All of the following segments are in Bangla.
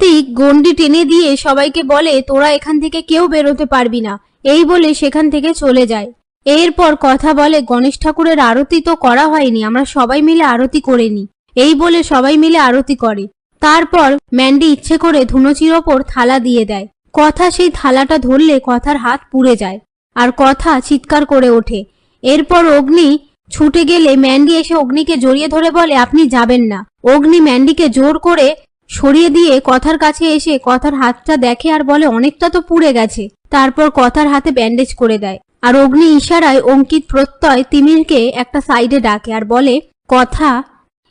প্রান্তিক গন্ডি টেনে দিয়ে সবাইকে বলে, তোরা এখান থেকে কেউ বেরোতে পারবি না। এই বলে সেখান থেকে চলে যায়। এরপর কথা বলে, গণেশ ঠাকুরের আরতি তো করা হয়নি, আমরা সবাই মিলে আরতি করে নি এই বলে সবাই মিলে আরতি করে। তারপর ম্যান্ডি ইচ্ছে করে ধুনুচির ওপর থালা দিয়ে দেয়। কথা সেই থালাটা ধরলে কথার হাত পুড়ে যায় আর কথা চিৎকার করে ওঠে। এরপর অগ্নি ছুটে গেলে ম্যান্ডি এসে অগ্নিকে জড়িয়ে ধরে বলে, আপনি যাবেন না। অগ্নি ম্যান্ডিকে জোর করে সরিয়ে দিয়ে কথার কাছে এসে কথার হাতটা দেখে আর বলে, অনেকটা তো পুড়ে গেছে। তারপর কথার হাতে ব্যান্ডেজ করে দেয়। আর অগ্নি ইশারায় অঙ্কিত প্রত্যয় তিমিরকে একটা সাইডে ডাকে আর বলে, কথা,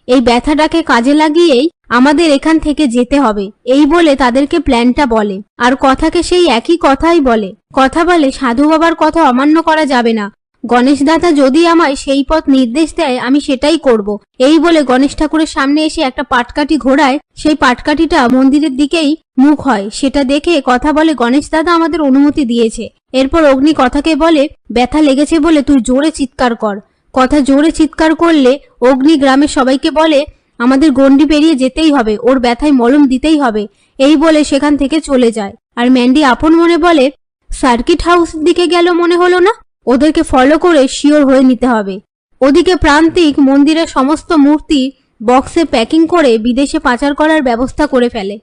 এই ব্যথাটাকে কাজে লাগিয়েই আমাদের এখান থেকে যেতে হবে। এই বলে তাদেরকে প্ল্যানটা বলে। আর কথাকে সেই একই কথাই বলে। কথা বলে, সাধু বাবার কথা অমান্য করা যাবে না। গণেশ দাদা যদি আমায় সেই পথ নির্দেশ দেয়, আমি সেটাই করব। এই বলে গণেশ ঠাকুরের সামনে এসে একটা পাটকাঠি ঘোড়ায়, সেই পাটকাঠিটা মন্দিরের দিকেই মুখ হয়। সেটা দেখে কথা বলে গণেশ দাদা আমাদের অনুমতি দিয়েছে। এরপর অগ্নি কথাকে বলে, ব্যথা লেগেছে বলে তুই জোরে চিৎকার কর। কথা জোরে চিৎকার করলে অগ্নি গ্রামের সবাইকে বলে, আমাদের গন্ডি পেরিয়ে যেতেই হবে, ওর ব্যথায় মলম দিতেই হবে। এই বলে সেখান থেকে চলে যায়। আর ম্যান্ডি আপন মনে বলে, সার্কিট হাউস দিকে গেল মনে হলো না? ওদেরকে ফলো করে শিওর হয়ে নিতে হবে। ওদিকে প্রান্তিক মন্দিরের সমস্ত মূর্তি বক্সে প্যাকিং করে বিদেশে পাচার করার ব্যবস্থা করে ফেলে।